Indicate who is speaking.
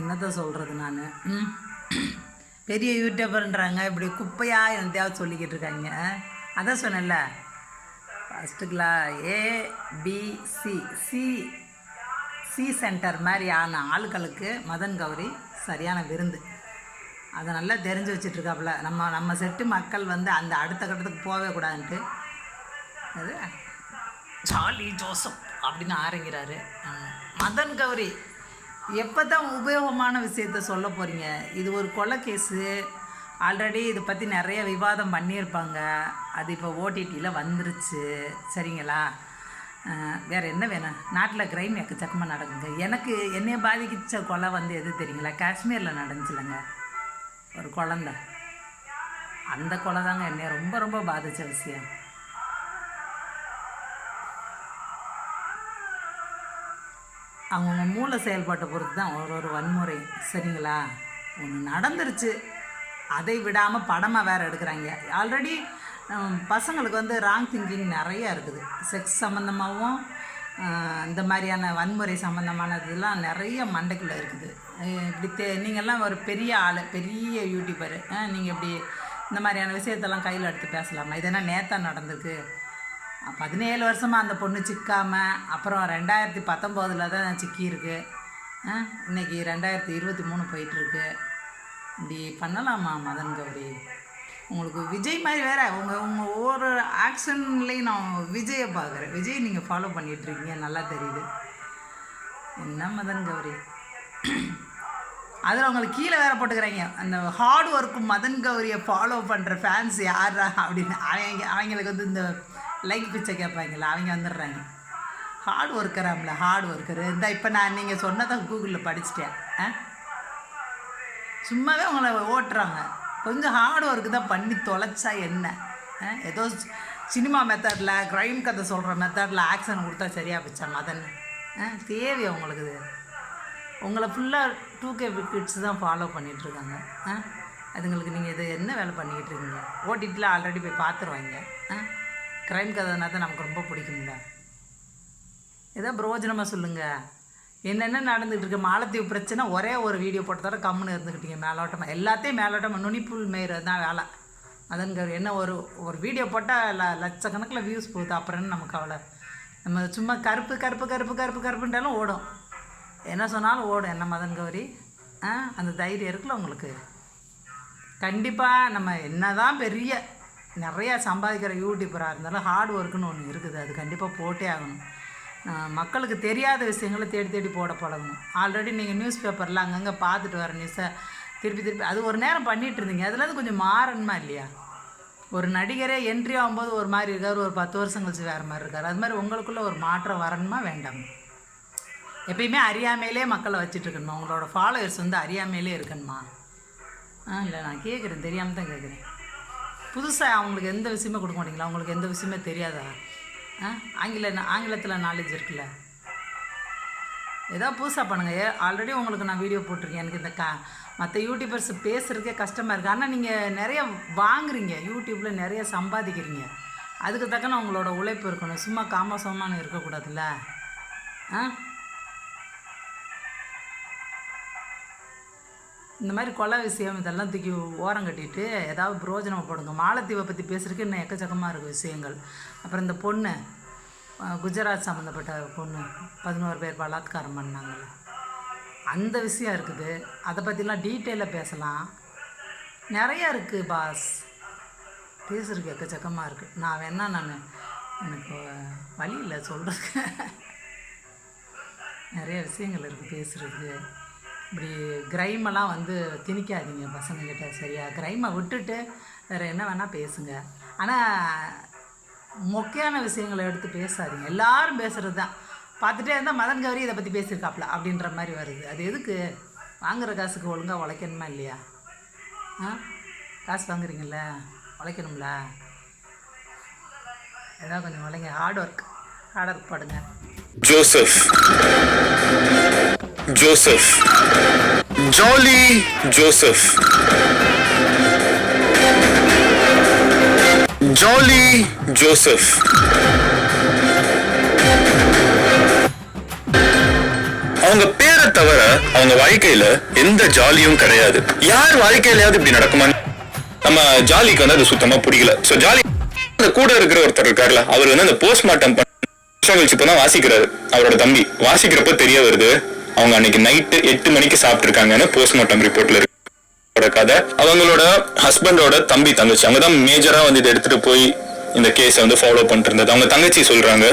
Speaker 1: என்னத்தை சொல்கிறது நான்? பெரிய யூடியூபர்ன்றாங்க இப்படி குப்பையாக எந்தையாவது சொல்லிக்கிட்டு இருக்காங்க. அதான் சொன்னேன்ல. ஃபஸ்ட்டுங்களா ஏபிசி சி சி சென்டர் மாதிரி ஆன மதன் கௌரி சரியான விருந்து. அதை நல்லா தெரிஞ்சு வச்சுட்ருக்காப்புல நம்ம நம்ம செட்டு மக்கள் வந்து அந்த அடுத்த கட்டத்துக்கு போகவே கூடாதுன்ட்டு. அது? ஜாலி ஜோசப் அப்படின்னு ஆரங்கிறாரு மதன் கௌரி எப்போ தான் உபயோகமான விஷயத்த சொல்ல போகிறீங்க இது ஒரு கொலை கேஸு ஆல்ரெடி இதை பற்றி நிறைய விவாதம் பண்ணியிருப்பாங்க. அது இப்போ ஓடிடியில் வந்துருச்சு. சரிங்களா? வேறு என்ன வேணும்? நாட்டில் கிரைம் எக்கச்சக்கமாக நடக்குங்க. எனக்கு என்னைய பாதிக்கிச்ச கொலை வந்து எது தெரியுங்களா? காஷ்மீரில் நடந்துச்சுலங்க. ஒரு குழந்த. அந்த கொலை தாங்க என்னைய ரொம்ப ரொம்ப பாதித்த விஷயம். அவங்கவுங்க மூளை செயல்பாட்டை பொறுத்து தான் ஒரு ஒரு வன்முறை. சரிங்களா? ஒன்று நடந்துருச்சு. அதை விடாமல் படமாக வேறு எடுக்கிறாங்க. ஆல்ரெடி பசங்களுக்கு வந்து ராங் திங்கிங் நிறையா இருக்குது. செக்ஸ் சம்மந்தமாகவும் இந்த மாதிரியான வன்முறை சம்மந்தமானதுலாம் நிறைய மண்டைக்குள்ளே இருக்குது. இப்படி தே நீங்கள்லாம் ஒரு பெரிய ஆள் பெரிய யூடியூபரு நீங்கள் இப்படி இந்த மாதிரியான விஷயத்தெல்லாம் கையில் எடுத்து பேசலாமா? இதெல்லாம் நேத்தா நடந்திருக்கு? பதினேழு வருஷமாக அந்த பொண்ணு சிக்காமல் அப்புறம் ரெண்டாயிரத்தி பத்தொம்போதில் தான் சிக்கியிருக்கு. ஆ, இன்னைக்கு ரெண்டாயிரத்தி இருபத்தி மூணு போயிட்டுருக்கு. இப்படி பண்ணலாமா மதன் கௌரி உங்களுக்கு விஜய் மாதிரி வேற உங்கள் உங்கள் ஒவ்வொரு ஆக்ஷன்லேயும் நான் விஜயை பார்க்குறேன். விஜய் நீங்கள் ஃபாலோ பண்ணிகிட்ருக்கீங்க நல்லா தெரியுது. என்ன மதன் கௌரி அதில் உங்களுக்கு கீழே வேற போட்டுக்கிறாங்க. அந்த ஹார்ட் ஒர்க் மதன் கௌரியை ஃபாலோ பண்ணுற ஃபேன்ஸ் யாரா அப்படின்னு. அவங்க அவங்களுக்கு வந்து இந்த லைக் பிச்சை கேட்பாங்களா அவங்க வந்துடுறாங்க. ஹார்ட் ஒர்க்கராம்ல ஹார்ட் ஒர்க்கரு இந்த இப்போ நான் நீங்கள் சொன்னதை கூகுளில் படிச்சிட்டேன். ஆ? சும்மாவே உங்களை ஓட்டுறாங்க. கொஞ்சம் ஹார்ட் ஒர்க்கு தான் பண்ணி தொலைச்சா என்ன? ஆ? ஏதோ சினிமா மெத்தடில் க்ரைம் கதை சொல்கிற மெத்தடில் ஆக்ஷன் கொடுத்தா சரியாக போச்சா மதன்? ஆ? தேவையா உங்களுக்கு இது. உங்களை ஃபுல்லாக டூ கே கிட்ஸ் தான் ஃபாலோ பண்ணிகிட்ருக்காங்க ஆ? அதுங்களுக்கு நீங்கள் இது என்ன வேலை பண்ணிக்கிட்டு இருக்கீங்க? ஓடிடியில் ஆல்ரெடி போய் பார்த்துருவாங்க. ஆ? க்ரைம் கதைனா தான் நமக்கு ரொம்ப பிடிக்கும்ல. ஏதோ பிரயோஜனமாக சொல்லுங்கள் என்னென்ன நடந்துகிட்டு இருக்கு மாலத்தீவு பிரச்சனை ஒரே ஒரு வீடியோ போட்டதோட கம்முன்னு இருந்துக்கிட்டீங்க மேலோட்டமாக எல்லாத்தையும் மேலோட்டமாக நுனிப்புல் மேய்றது தான் வேலை. அதுங்க என்ன ஒரு ஒரு வீடியோ போட்டால் ல லட்சக்கணக்கில் வியூஸ் போகுது அப்புறம் நமக்கு அவ்வளோ நம்ம சும்மா கருப்பு கருப்பு கருப்பு கருப்பு கருப்புன்றாலும் ஓடும். என்ன சொன்னாலும் ஓடும் என்ன மதன் கௌரி ஆ அந்த தைரியம் இருக்குல்ல உங்களுக்கு? கண்டிப்பாக நம்ம என்னதான் பெரிய நிறையா சம்பாதிக்கிற யூடியூபராக இருந்தாலும் ஹார்ட் ஒர்க்குன்னு ஒன்று இருக்குது. அது கண்டிப்பாக போட்டே ஆகணும். மக்களுக்கு தெரியாத விஷயங்களை தேடி தேடி போட பழகணும். ஆல்ரெடி நீங்கள் நியூஸ் பேப்பரில் அங்கங்கே பார்த்துட்டு வர நியூஸை திருப்பி திருப்பி அது ஒரு நேரம் பண்ணிகிட்டு இருந்தீங்க. அதெல்லாம் கொஞ்சம் மாறணுமா இல்லையா? ஒரு நடிகரே என்ட்ரி ஆகும்போது ஒரு மாதிரி இருக்கார் ஒரு பத்து வருஷம் கழிச்சு வேறு மாதிரி இருக்கார். அது மாதிரி உங்களுக்குள்ளே ஒரு மாற்றம் வரணுமா வேண்டாமா? எப்பயுமே அறியாமையிலே மக்களை வச்சுட்ருக்கணுமா உங்களோட ஃபாலோவர்ஸ் வந்து அறியாமையிலே இருக்கணுமா? ஆ இல்லை நான் கேட்குறேன் தெரியாமல் தான் கேட்குறேன் புதுசாக அவங்களுக்கு எந்த விஷயமே கொடுக்க மாட்டீங்களா? அவங்களுக்கு எந்த விஷயமே தெரியாதா? ஆ? ஆங்கில ஆங்கிலத்தில் நாலேஜ் இருக்குல்ல. ஏதோ புதுசாக பண்ணுங்கள் ஆல்ரெடி உங்களுக்கு நான் வீடியோ போட்டிருக்கேன். எனக்கு இந்த க மற்ற யூடியூபர்ஸ் பேசுகிறதுக்கே கஷ்டமாக இருக்குது ஆனால் நீங்கள் நிறைய வாங்குறீங்க. யூடியூப்பில் நிறைய சம்பாதிக்கிறீங்க. அதுக்கு தக்கன உங்களோட உழைப்பு இருக்கணும். சும்மா காமசமான இருக்கக்கூடாதுல்ல. ஆ? இந்த மாதிரி கொலை விஷயம் இதெல்லாம் தூக்கி ஓரம் கட்டிட்டு ஏதாவது பிரோஜனப்படுங்க மாலத்தீவை பற்றி பேசுகிறதுக்கு இன்னும் எக்கச்சக்கமாக இருக்குது விஷயங்கள். அப்புறம் இந்த பொண்ணு குஜராத் சம்மந்தப்பட்ட பொண்ணு பதினோரு பேர் பலாத்காரம் பண்ணாங்கள்ல அந்த விஷயம் இருக்குது. அதை பற்றிலாம் டீட்டெயிலாக பேசலாம். நிறையா இருக்குது பாஸ். பேசுறதுக்கு எக்கச்சக்கமாக இருக்குது நான் வேணா நான் எனக்கு வழி இல்லை சொல்கிறதுக்கு நிறைய விஷயங்கள் இருக்குது பேசுகிறதுக்கு இப்படி கிரைமெல்லாம் வந்து திணிக்காதீங்க பசங்கக்கிட்ட சரியா? கிரைமை விட்டுட்டு வேறு என்ன வேணால் பேசுங்க. ஆனால் மொக்கையான விஷயங்களை எடுத்து பேசாதீங்க. எல்லாரும் பேசுகிறது தான் பார்த்துட்டே இருந்தால் மதன் கௌரி இதை பற்றி பேசியிருக்காப்ல அப்படின்ற மாதிரி வருது. அது எதுக்கு? வாங்குகிற காசுக்கு ஒழுங்காக உழைக்கணுமா இல்லையா? ஆ? காசு வாங்குறீங்கள உழைக்கணும்ல? ஏதாவது கொஞ்சம் உழைங்க. ஹார்ட் ஒர்க் ஹார்ட் ஒர்க் பாடுங்க.
Speaker 2: Joseph Joseph. Jolly Joseph. Jolly Joseph. அவங்க பேரை தவிர அவங்க வாழ்க்கையில எந்த ஜாலியும் கிடையாது யார் வாழ்க்கையிலயாவது இப்படி நடக்குமா நம்ம ஜாலிக்கு வந்து அது சுத்தமா பிடிக்கல சோ ஜாலி அந்த கூட இருக்கிற ஒருத்தர் இருக்காருல அவர் வந்து அந்த போஸ்ட்மார்ட்டம் பண்ண கழிச்சு இப்பதான் வாசிக்கிறாரு அவரோட தம்பி வாசிக்கிறப்ப தெரிய வருது அவங்க அன்னைக்கு நைட்டு எட்டு மணிக்கு சாப்பிட்டுருக்காங்கன்னு போஸ்ட்மார்ட்டம் ரிப்போர்ட்ல இருக்கு. கதை. அவங்களோட ஹஸ்பண்டோட தம்பி தங்கச்சி அவங்க தான் மேஜரா வந்து இதை எடுத்துட்டு போய் இந்த கேஸை வந்து ஃபாலோ பண்ணிட்டு இருந்தது. அவங்க தங்கச்சி சொல்றாங்க